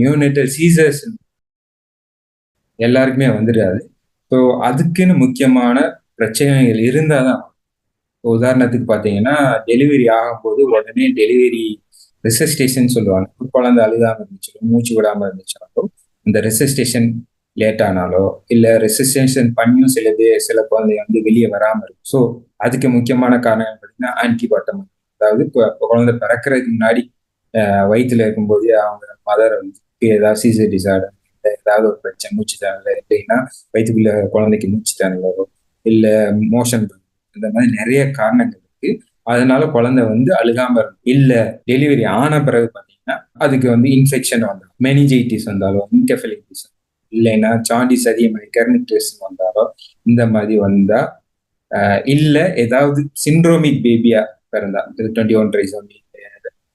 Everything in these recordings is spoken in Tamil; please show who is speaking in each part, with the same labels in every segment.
Speaker 1: நியூனேட்டல் சீசர்ஸ் எல்லாருக்குமே வந்துடாது. ஸோ அதுக்குன்னு முக்கியமான பிரச்சனைகள் இருந்தால் தான் உதாரணத்துக்கு பார்த்தீங்கன்னா டெலிவரி ஆகும்போது உடனே டெலிவரி ரெசிஸ்டேஷன் சொல்லுவாங்க. குழந்தை அழுதாமல் இருந்துச்சோ மூச்சு விடாமல் இருந்துச்சாலோ இந்த ரெசிஸ்டேஷன் லேட் ஆனாலோ இல்லை ரெசிஸ்டேஷன் பண்ணியும் சில பேர் சில குழந்தைங்க வந்து வெளியே வராமல் இருக்கும். ஸோ அதுக்கு முக்கியமான காரணம் பார்த்தீங்கன்னா ஆன்டிபாட்டம் அதாவது குழந்தை பிறக்கிறதுக்கு முன்னாடி வயிற்றுல இருக்கும்போது அவங்க மதர் வந்து ஏதாவது சீசர் டிசார்டர் ஏதாவது ஒரு பிரச்சனை மூச்சு தானல இல்லைன்னா வயிற்றுக்குள்ள குழந்தைக்கு மூச்சு தானலோ இல்லை மோஷன் இந்த மாதிரி நிறைய காரணங்கள் இருக்கு. அதனால குழந்தை வந்து அழுகாம இருக்கும். இல்ல டெலிவரி ஆன பிறகு பாத்தீங்கன்னா அதுக்கு வந்து இன்ஃபெக்ஷன் வந்தாலும் மெனிஜைட்டிஸ் வந்தாலும் இன்கெஃபலிட்டிஸ் இல்லைன்னா சாண்டிஸ் அதிகமாக கெர்னிக்டஸ் வந்தாலோ இந்த மாதிரி வந்தா இல்ல ஏதாவது சிண்ட்ரோமிக் பேபியா பிறந்தா twenty one trisomy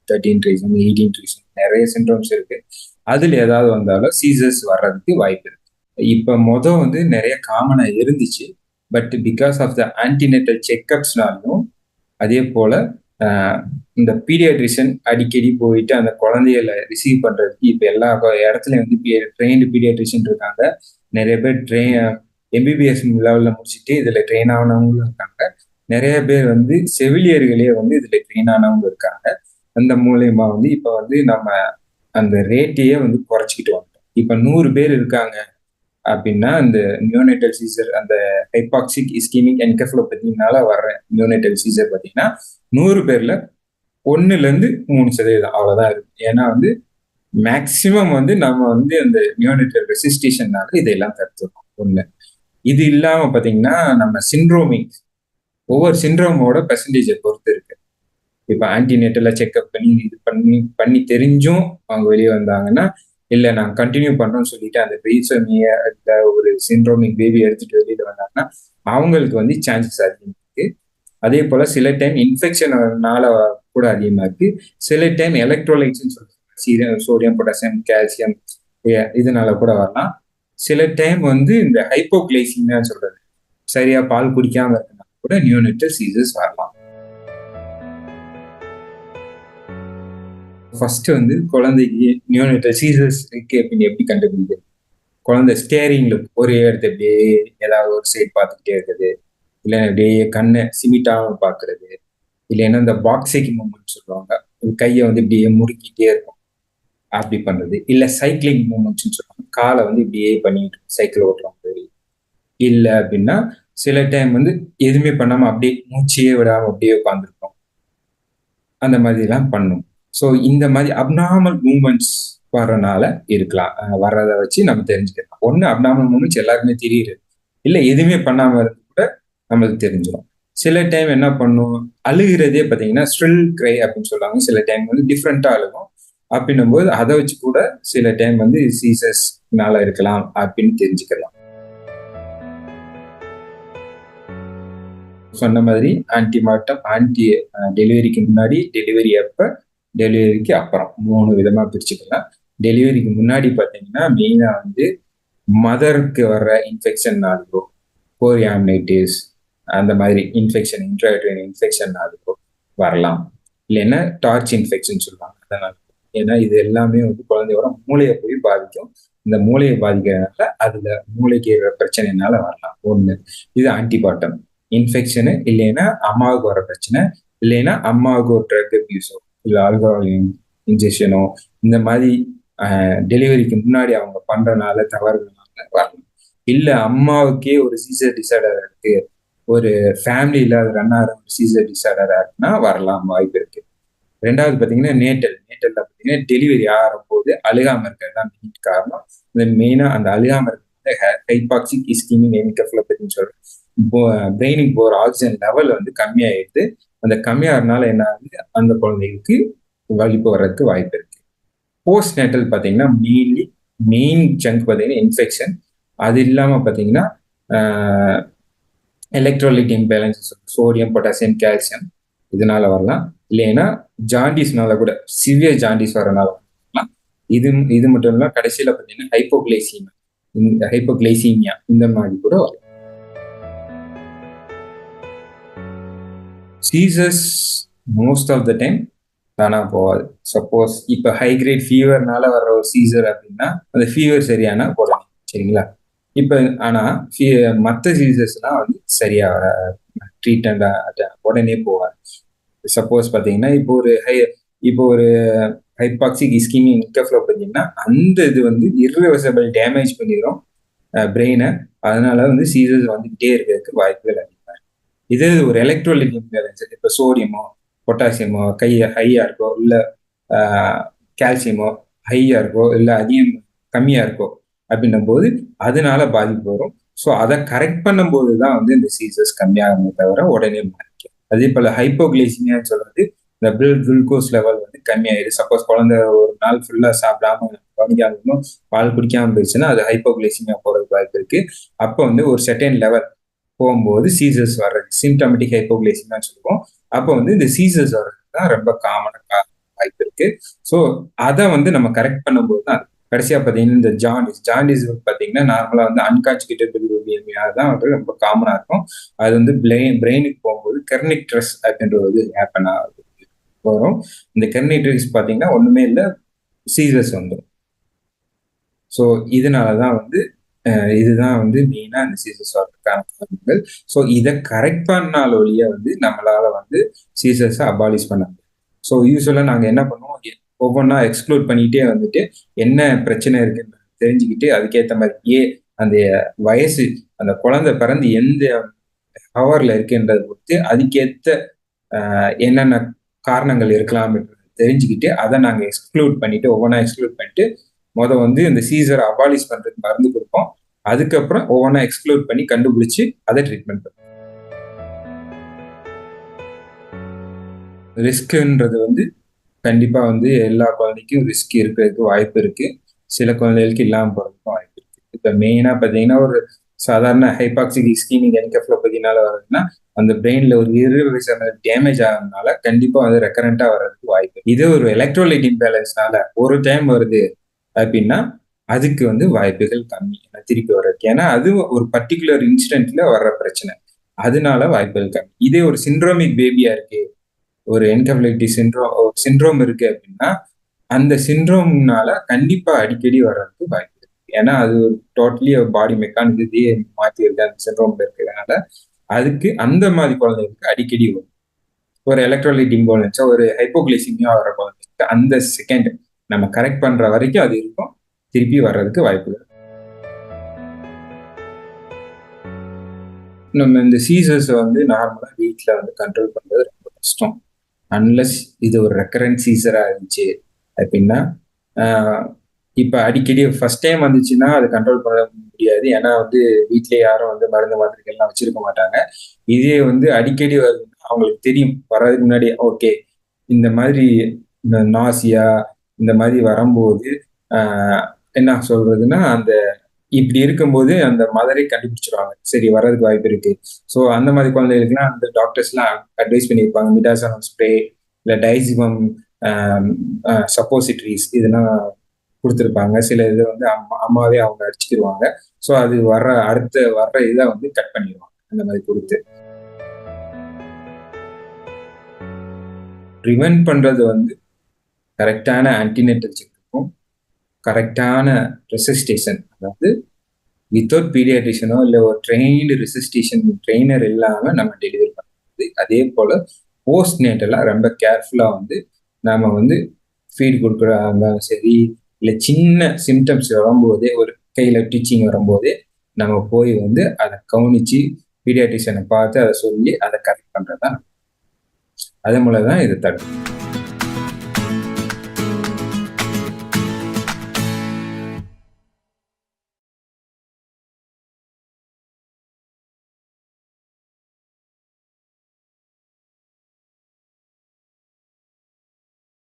Speaker 1: thirteen trisomy eighteen trisomy நிறைய சிண்ட்ரோம்ஸ் இருக்கு. அதில் ஏதாவது வந்தாலும் சீசர்ஸ் வர்றதுக்கு வாய்ப்பு இருக்கு. இப்போ மொதல் வந்து நிறைய காமனாக இருந்துச்சு. But because of the antenatal செக்அப்ஸ்னாலும் அதே போல் இந்த பீடியாட்ரிஷன் அடிக்கடி போயிட்டு அந்த குழந்தைகளை ரிசீவ் பண்ணுறதுக்கு இப்போ எல்லா இடத்துலையும் வந்து ட்ரெயின்டு பீடியாட்ரிஷன் இருக்காங்க. நிறைய பேர் ட்ரெயின் எம்பிபிஎஸ் லெவலில் முடிச்சுட்டு இதில் ட்ரெயின் ஆனவங்களும் இருக்காங்க. நிறைய பேர் வந்து செவிலியர்களே வந்து இதில் ட்ரெயின் ஆனவங்க இருக்காங்க. அந்த மூலயமா வந்து இப்போ வந்து நம்ம அந்த ரேட்டையே வந்து குறைச்சிக்கிட்டு வந்துட்டோம். இப்போ நூறு பேர் இருக்காங்க அப்படின்னா அந்த நியோனேட்டல் சீசர் அந்த ஹைபாக்சிக் இஸ்கீமிக் என்கெஃபலோபதினால வர்ற நியோனேட்டல் சீசர் பார்த்தீங்கன்னா நூறு பேர்ல ஒன்னுல இருந்து மூணு சதவீதம். அவ்வளவுதான் இருக்கு. ஏன்னா வந்து மேக்சிமம் வந்து நம்ம வந்து அந்த நியோனேட்டல் ரெசிஸ்டேஷன்னால இதெல்லாம் தடுத்துருக்கோம். ஒண்ணு இது இல்லாம பாத்தீங்கன்னா நம்ம சின்ரோமிக் ஒவ்வொரு சிண்ட்ரோமோட பெர்சன்டேஜை பொறுத்து இருக்கு. இப்ப ஆன்டிநேட்டலா செக்அப் பண்ணி இது பண்ணி பண்ணி தெரிஞ்சும் அவங்க வெளியே வந்தாங்கன்னா இல்லை நான் கண்டினியூ பண்ணுறோம்னு சொல்லிட்டு அந்த பெய்சமிய ஒரு சிண்ட்ரோமிக் பேபி எடுத்துட்டு வெளியில வந்தாங்கன்னா அவங்களுக்கு வந்து சான்சஸ் அதிகமாக இருக்கு. அதே போல சில டைம் இன்ஃபெக்ஷனால கூட அதிகமா இருக்கு. சில டைம் எலக்ட்ரோலைட்ஸ்னு சொல்லுவாங்க. சோடியம் பொட்டாசியம் கால்சியம் இதனால கூட வரலாம். சில டைம் வந்து இந்த ஹைப்போக்ளைசிமியா சொல்றது. சரியா பால் குடிக்காம இருக்கனா கூட நியூனிட்டல் சீசஸ் வரலாம். ஃபர்ஸ்ட் வந்து குழந்தைக்கு நியூனிட்டல் சீசர்ஸ் இருக்கு அப்படின்னு எப்படி கண்டுபிடிக்கிறது? குழந்தை ஸ்டேரிங்ல ஒரே இடத்த அப்படியே ஏதாவது ஒரு சைட் பார்த்துக்கிட்டே இருக்குது. இல்லை அப்படியே கண்ணை சிமிட்டாக பார்க்கறது. இல்லைன்னா இந்த பாக்ஸிங் மூமெண்ட் சொல்லுவாங்க. கையை வந்து இப்படியே முறுக்கிட்டே இருக்கும். அப்படி பண்றது. இல்லை சைக்கிளிங் மூமெண்ட்ஸ்னு சொல்லுவாங்க. காலை வந்து இப்படியே பண்ணிட்டு சைக்கிள் ஓட்டுற மாதிரி. இல்லை அப்படின்னா சில டைம் வந்து எதுவுமே பண்ணாமல் அப்படியே மூச்சையே விடாமல் அப்படியே உட்காந்துருக்கோம் அந்த மாதிரிலாம் பண்ணும். ஸோ இந்த மாதிரி அப்நார்மல் மூமெண்ட்ஸ் வர்றனால இருக்கலாம். வர்றதை வச்சு நம்ம தெரிஞ்சுக்கலாம். ஒன்று அப்நார்மல் மூமெண்ட்ஸ் எல்லாருமே தெரியுது. இல்லை எதுவுமே பண்ணாமல் இருந்து கூட நம்மளுக்கு தெரிஞ்சிடும் சில டைம் என்ன பண்ணும் அழுகிறதே பார்த்தீங்கன்னா ஸ்ட்ரில் கிரை அப்படின்னு சொல்லுவாங்க. சில டைம் வந்து டிஃப்ரெண்ட்டாக அழுகும். அப்படின்னும் போது அதை வச்சு கூட சில டைம் வந்து சீசஸ்னால இருக்கலாம் அப்படின்னு தெரிஞ்சுக்கலாம். சொன்ன மாதிரி ஆன்டிமாட்டம் ஆன்டி டெலிவரிக்கு முன்னாடி டெலிவரி அப்போ டெலிவரிக்கு அப்புறம் மூணு விதமாக பிரிச்சுக்கலாம். டெலிவரிக்கு முன்னாடி பார்த்தீங்கன்னா மெயினாக வந்து மதருக்கு வர்ற இன்ஃபெக்ஷன்னாலோ கோரியாமினைட்டிஸ் அந்த மாதிரி இன்ஃபெக்ஷன் இன்ட்ராட்ரியன் இன்ஃபெக்ஷன்னாலோ வரலாம். இல்லைன்னா டார்ச் இன்ஃபெக்ஷன் சொல்லுவாங்க. அதனால ஏன்னா இது எல்லாமே வந்து குழந்தையோட மூளையை போய் பாதிக்கும். இந்த மூளையை பாதிக்கிறதுனால அதுல மூளைக்கு பிரச்சனைனால வரலாம். ஒண்ணு இது ஆன்டிபாட்டம் இன்ஃபெக்ஷனு இல்லைன்னா அம்மாவுக்கு வர பிரச்சனை. இல்லைன்னா அம்மாவுக்கு ஒரு ட்ரக் அபியூஸோ இல்லை ஆல்கஹால் இன்ஜெக்ஷனோ இந்த மாதிரி டெலிவரிக்கு முன்னாடி அவங்க பண்றனால தவறுனால வரலாம் இல்லை அம்மாவுக்கே ஒரு சீசர் டிசார்டர் இருக்கு. ஒரு ஃபேமிலியில அது ரன் ஆகிற ஒரு சீசர் டிசார்டரா இருக்குன்னா வரலாம் வாய்ப்பு இருக்கு. ரெண்டாவது பார்த்தீங்கன்னா நேட்டல் நேட்டல்ல பார்த்தீங்கன்னா டெலிவரி ஆகிற போது அழுகாம இருக்கிறது தான் மெயின் காரணம். இந்த மெயினாக அந்த அழுகாம இருக்கிறது ஹைபாக்சிக் இஸ்கிமிக் சொல்கிறேன் சொல்றோம். பிரெயினுக்கு போகிற ஆக்சிஜன் லெவல் வந்து கம்மியாயிடுது. அந்த கம்மியாகிறதுனால என்ன ஆகுது? அந்த குழந்தைகளுக்கு வலிப்பு வர்றதுக்கு வாய்ப்பு இருக்கு. போஸ்ட் நேட்டல் பார்த்தீங்கன்னா மெயின்லி மெயின் ஜங்க் பார்த்தீங்கன்னா இன்ஃபெக்ஷன் அது இல்லாமல் பார்த்தீங்கன்னா electrolyte imbalance sodium potassium calcium இதனால வரலாம். இல்லைன்னா ஜாண்டிஸ்னால கூட சிவியர் ஜாண்டிஸ் வரனால வரலாம். இது இது மட்டும் இல்லாமல் கடைசியில் பார்த்தீங்கன்னா ஹைப்போகிளைசீமியா இந்த ஹைப்போகிளைசீமியா இந்த மாதிரி கூட வரும் seizures most of the time தானா போகாது. சப்போஸ் இப்போ ஹை கிரேட் ஃபீவர்னால வர்ற ஒரு சீசர் அப்படின்னா அந்த ஃபீவர் சரியான போடலாம் சரிங்களா? இப்போ ஆனால் மற்ற சீசர்ஸ்லாம் வந்து சரியாக வர ட்ரீட்மெண்ட் உடனே போவார் சப்போஸ் பார்த்தீங்கன்னா இப்போ ஒரு ஹை இப்போ ஒரு ஹைபாக்சிக் இஸ்கிமி நிக்கஃப்ளோ பார்த்தீங்கன்னா அந்த இது வந்து இர்ரிவர்சபிள் டேமேஜ் பண்ணிடும் பிரெயினை அதனால வந்து சீசர்ஸ் வந்துகிட்டே இருக்கிறதுக்கு வாய்ப்புகள் இதே ஒரு எலக்ட்ரோலிட் இம்பேலன்ஸ் இப்போ சோடியமோ பொட்டாசியமோ கை ஹையாக இருக்கோ இல்லை கால்சியமோ ஹையாக இருக்கோ இல்லை அதிகம் கம்மியாக இருக்கோ அப்படின்னும் போது அதனால பாதிப்பு வரும். ஸோ அதை கரெக்ட் பண்ணும்போது தான் வந்து இந்த சீசர்ஸ் கம்மியாகுமே தவிர உடனே மாறிக்கும். அதே போல் ஹைப்போகிளைசிமியான்னு சொல்றது இந்த பிளட் குளுக்கோஸ் லெவல் வந்து கம்மியாயிடுது சப்போஸ் குழந்தை ஒரு நாள் ஃபுல்லாக சாப்பிடாம கவனிக்காம பால் குடிக்காம போயிடுச்சுன்னா அது ஹைப்போகிளைசிமியா போறதுக்கு வாய்ப்பு இருக்கு. அப்போ வந்து ஒரு செகண்ட் லெவல் போகும்போது சீசர்ஸ் வர்றது சிம்டமெட்டிக் ஹைப்போகிளைசிமியான்னு சொல்லுவோம். அப்போ வந்து இந்த சீசர்ஸ் வர்றது தான் ரொம்ப காமனாக வாய்ப்பு இருக்கு. ஸோ அதை வந்து நம்ம கரெக்ட் பண்ணும்போது தான் கடைசியா பார்த்தீங்கன்னா இந்த ஜாண்டிஸ் ஜாண்டிஸ் பார்த்தீங்கன்னா நார்மலாக வந்து அன்கான்ஜுகேட்டட் பிலிரூபியமியா தான் வந்து ரொம்ப காமனாக இருக்கும். அது வந்து பிரெயின் பிரெயினுக்கு போகும்போது கெர்னிக் ட்ரெஸ் அப்படின்ற ஒரு ஹேப்பன் ஆகுது. வரும். இந்த கெர்னிக் ட்ரெஸ் பார்த்தீங்கன்னா ஒன்றுமே இல்லை சீசர்ஸ் வந்துடும் ஸோ இதனால தான் வந்து இதுதான் வந்து மெயினாக இந்த சீசஸ் வர்றதுக்கான காரணங்கள். ஸோ இதை கரெக்ட் பண்ணால் ஒழிய வந்து நம்மளால வந்து சீசர்ஸை அபாலிஷ் பண்ண ஸோ யூஸ்வலாக நாங்கள் என்ன பண்ணுவோம்? ஒவ்வொன்றா எக்ஸ்க்ளூட் பண்ணிட்டே வந்துட்டு என்ன பிரச்சனை இருக்குன்னு தெரிஞ்சுக்கிட்டு அதுக்கேற்ற மாதிரி ஏ அந்த வயசு அந்த குழந்தை பிறந்து எந்த ஹவர்ல இருக்குன்றதை பொறுத்து அதுக்கேற்ற என்னென்ன காரணங்கள் இருக்கலாம் தெரிஞ்சுக்கிட்டு அதை நாங்கள் எக்ஸ்க்ளூட் பண்ணிட்டு ஒவ்வொன்றா எக்ஸ்க்ளூட் பண்ணிட்டு மொதல் வந்து இந்த சீசரை அபாலிஷ் பண்ணுறதுக்கு மருந்து கொடுப்போம். அதுக்கப்புறம் ஒவ்வொன்றா எக்ஸ்க்ளூட் பண்ணி கண்டுபிடிச்சு அதை ட்ரீட்மெண்ட் பண்ணுவோம் ரிஸ்க்குன்றது வந்து கண்டிப்பாக வந்து எல்லா குழந்தைக்கும் ரிஸ்க் இருக்கிறதுக்கு வாய்ப்பு இருக்கு. சில குழந்தைகளுக்கு இல்லாமல் போகிறதுக்கும் வாய்ப்பு இருக்கு. இப்போ மெயினாக பார்த்தீங்கன்னா ஒரு சாதாரண ஹைபாக்சிக் ஸ்கீமிங் என்கெஃப்லோபதினால வருதுன்னா அந்த பிரெயின்ல ஒரு irreversible டேமேஜ் ஆகிறதுனால கண்டிப்பாக வந்து ரெக்கரண்டா வர்றதுக்கு வாய்ப்பு இது ஒரு எலக்ட்ரோலைட் இம்பேலன்ஸ்னால ஒரு டைம் வருது. அப்படின்னா அதுக்கு வந்து வாய்ப்புகள் கம்மி. திருப்பி வர்றதுக்கு. ஏன்னா அது ஒரு பர்டிகுலர் இன்சிடென்ட்ல வர்ற பிரச்சனை. அதனால வாய்ப்புகள் கம்மி. இதே ஒரு சிண்ட்ரோமிக் பேபியா இருக்கு. ஒரு என்கபிலிட்டி சிண்ட்ரோம் சிண்ட்ரோம் இருக்கு அப்படின்னா அந்த சிண்ட்ரோம்னால கண்டிப்பா அடிக்கடி வர்றதுக்கு வாய்ப்பு இருக்கு. ஏன்னா அது ஒரு டோட்டலி பாடி மெக்கானிக்கத்தையே மாற்றி இருக்கு அந்த சிண்ட்ரோம்ல இருக்கிறதுனால அதுக்கு அந்த மாதிரி குழந்தைங்களுக்கு அடிக்கடி வரும். ஒரு எலக்ட்ரோலைட் இம்போலன்ஸா ஒரு ஹைப்போகிளைசிமியா வர குழந்தைங்களுக்கு அந்த செகண்ட் நம்ம கரெக்ட் பண்ற வரைக்கும் அது இருக்கும். திருப்பி வர்றதுக்கு வாய்ப்பு நம்ம இந்த சீசர்ஸை வந்து நார்மலாக வீட்டில் வந்து கண்ட்ரோல் பண்ணுறது ரொம்ப கஷ்டம். அன்லஸ் இது ஒரு ரெக்கரண்ட் சீசராக இருந்துச்சு அப்படின்னா இப்போ அடிக்கடி ஃபர்ஸ்ட் டைம் வந்துச்சுன்னா அது கண்ட்ரோல் பண்ண முடியாது. ஏன்னா வந்து வீட்லேயே யாரும் வந்து மருந்து மாத்திரைகள்லாம் வச்சிருக்க மாட்டாங்க. இதே வந்து அடிக்கடி வருதுன்னா அவங்களுக்கு தெரியும். வர்றதுக்கு முன்னாடி ஓகே இந்த மாதிரி நாசியா இந்த மாதிரி வரும்போது என்ன சொல்றதுன்னா அந்த இப்படி இருக்கும்போது அந்த மதரை கண்டுபிடிச்சிருவாங்க. சரி வர்றதுக்கு வாய்ப்பு இருக்கு. ஸோ அந்த மாதிரி குழந்தைகளுக்குலாம் அந்த டாக்டர்ஸ்லாம் அட்வைஸ் பண்ணியிருப்பாங்க. மிடாசனம் ஸ்ப்ரே இல்லை டைசிபம் சப்போசிட்ரிஸ் இதெல்லாம் கொடுத்துருப்பாங்க. சில இது வந்து அம்மா அம்மாவே அவங்க அடிச்சுக்கிடுவாங்க ஸோ அது வர்ற அடுத்த வர்ற இதை வந்து கட் பண்ணிடுவாங்க அந்த மாதிரி கொடுத்து. ப்ரிவென்ட் பண்ணுறது வந்து கரெக்டான ஆன்டினேட்டல் செக்குக்கும் கரெக்டான ரெசிஸ்டேஷன் அதாவது வித்தவுட் பீடியாட்ரிஷனோ இல்லை ஒரு ட்ரெயின்டு ரெசிஸ்டேஷன் ட்ரெயினர் இல்லாமல் நம்ம டெலிவரி பண்ணுறது அதே போல் போஸ்ட் நேட்டெல்லாம் ரொம்ப கேர்ஃபுல்லாக வந்து நாம் வந்து ஃபீட் கொடுக்குறா இருந்தாலும் சரி இல்லை சின்ன சிம்டம்ஸ் வரும்போதே ஒரு கையில் டீச்சிங் வரும்போதே நம்ம போய் வந்து அதை கவனித்து பீடியாட்ரிஷனை பார்த்து அதை சொல்லி அதை கரெக்ட் பண்ணுறது தான் அதே மூலம் தான் இது தடுக்கும்